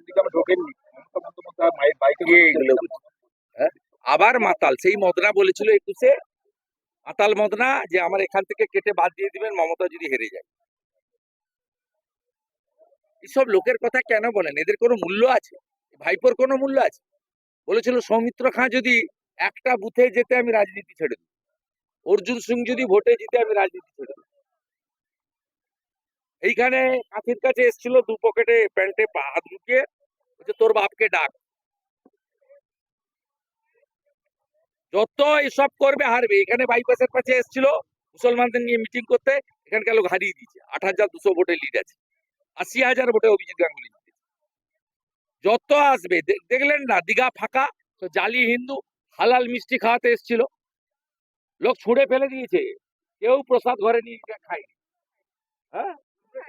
নন্দীগ্রামে ঢোকেননি মায়ের বাইকে এগুলো হ্যাঁ? আবার মাতাল সেই মদনা বলেছিল একুশে। মাতাল মদনা যে আমার এখান থেকে কেটে বাদ দিয়ে দিবেন মমতা যদি হেরে যায়। এসব লোকের কথা কেন বলেন? এদের কোনো মূল্য আছে? ভাইপোর কোনো মূল্য আছে? বলেছিল সৌমিত্র খাঁ যদি একটা বুথে যেতে আমি রাজনীতি ছেড়ে দেব। অর্জুন সিং যদি ভোটে জিতে আমি রাজনীতি ছেড়ে দেব। এইখানে কাঁথির কাছে এসেছিল দু পকেটে প্যান্টে পা হাত ঢুকিয়ে তোর বাপকে ডাক। যত এসব করবে, হারবে। এখানে বাইপাসের কাছে এসেছিল মুসলমানদের নিয়ে মিটিং করতে, এখানকার লোক হারিয়ে দিয়েছে। আট হাজার দুশো ভোটে লিড আছে। আশি হাজার ভোটে অভিজিৎ গাঙ্গুলি জিতেছে। যত আসবে দেখলেন না, দীঘা ফাঁকা, তো জালি হিন্দু, হালাল মিষ্টি খাওয়াতে এসেছিল। লোক ছুঁড়ে ফেলে দিয়েছে। কেউ প্রসাদ ঘরে নিয়ে খায়নি। হ্যাঁ?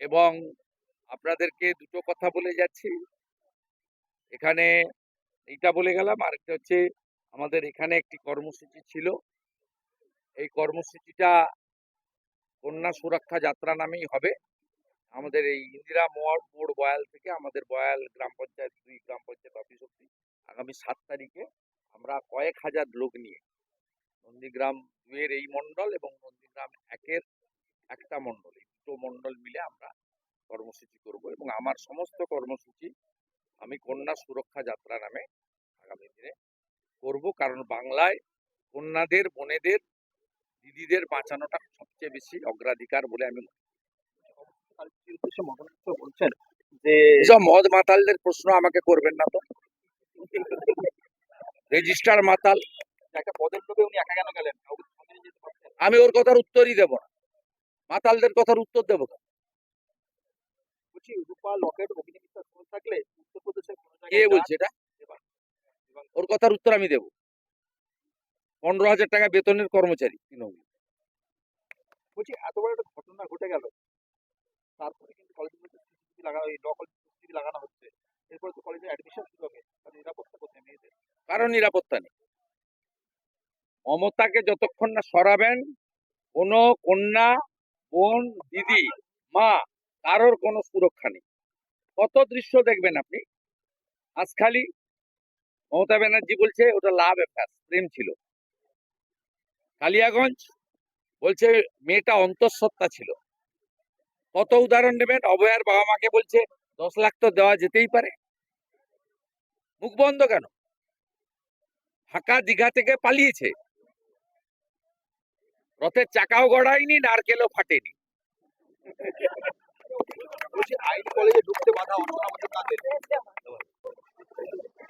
এবং আপনাদেরকে দুটো কথা বলে যাচ্ছি। এখানে এইটা বলে গেলাম, আরেকটা হচ্ছে আমাদের এখানে একটি কর্মসূচি ছিল। এই কর্মসূচিটা কন্যা সুরক্ষা যাত্রা নামেই হবে। আমাদের এই ইন্দিরা মোড় বয়াল থেকে আমাদের বয়াল গ্রাম পঞ্চায়েত দুই গ্রাম পঞ্চায়েত অফিস অব্দি আগামী সাত তারিখে আমরা কয়েক হাজার লোক নিয়ে নন্দীগ্রাম দুয়ের এই মণ্ডল এবং নন্দীগ্রাম একের একটা মণ্ডল মণ্ডল মিলে আমরা কর্মসূচি করব এবং আমার সমস্ত কর্মসূচি আমি কন্যা সুরক্ষা যাত্রা নামে আগামী দিনে করব। কারণ বাংলায় কন্যাদের, বোনেদের, দিদিদের বাঁচানোটা সবচেয়ে বেশি অগ্রাধিকার বলে আমি বলছেন মদ মাতালদের প্রশ্ন, আমাকে করবেন না তো? রেজিস্টার মাতাল। পদের উনি একা কেন গেলেন? আমি ওর কথার উত্তরই দেব না। মাতালদের কথার উত্তর দেবো? বলছি রূপা লকেট থাকলে উত্তরপ্রদেশের কে বলছে এটা? ওর কথার উত্তর আমি দেব। পনেরো হাজার টাকা বেতনের কর্মচারী তৃণমূল। বলছি এত বড় একটা ঘটনা ঘটে গেল। তারপরে কিন্তু কলেজের মধ্যে সিসিটিভি লাগানো এই ল কলেজে সিসিটিভি লাগানো হচ্ছে। এরপরে তো কলেজে অ্যাডমিশন শুরু হবে। নিরাপত্তা মেয়েদের? কারণ নিরাপত্তা নেই। মমতাকে যতক্ষণ না সরাবেন কোনো কন্যা বোন, দিদি, মা, কারোর কোনো সুরক্ষা নেই। কত দৃশ্য দেখবেন আপনি? আজখালি মমতা ব্যানার্জি বলছে, ওটা লাভ অ্যাফেয়ার প্রেম ছিল। কালিয়াগঞ্জ বলছে, মেয়েটা অন্তঃসত্ত্বা ছিল। কত উদাহরণ নেবেন? অভয়ার বাবা মাকে বলছে, দশ লাখ তো দেওয়া যেতেই পারে। মুখ বন্ধ কেন? ফাঁকা দীঘা থেকে পালিয়েছে। রথের চাকাও গড়ায়নি, নারকেলও ফাটেনি কলেজে ঢুকতে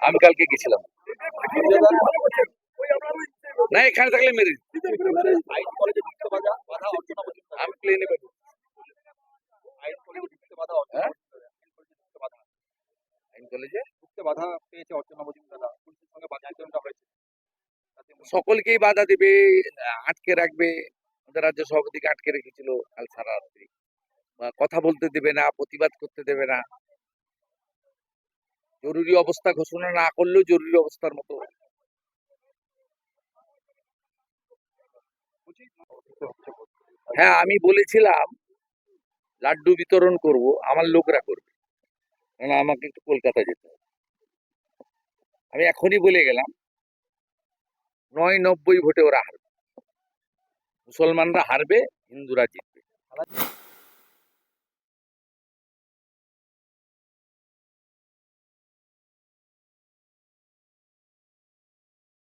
আমি কালকে গেছিলাম না, এখানে থাকলে মেরে দিত। আইন কলেজে ঢুকতে বাধা আমি প্লেনে কলেজে ঢুকতে বাধা হ্যাঁ? কলেজে ঢুকতে বাধা পেয়েছে অর্চনা মজুমদার সকলকেই বাধা দেবে, আটকে রাখবে। আমাদের রাজ্য সভাপতিকে আটকে রেখেছিল কাল সারা রাত্রি কথা বলতে দেবে না, প্রতিবাদ করতে দেবে না। জরুরি অবস্থা ঘোষণা না করলেও জরুরি অবস্থার মতো। হ্যাঁ আমি বলেছিলাম, লাড্ডু বিতরণ করব, আমার লোকরা করবে। আমাকে একটু কলকাতা যেতে হবে। আমি এখনই বলে গেলাম নয় নব্বই ভোটে ওরা হারবে। মুসলমানরা হারবে হিন্দুরা জিতবে।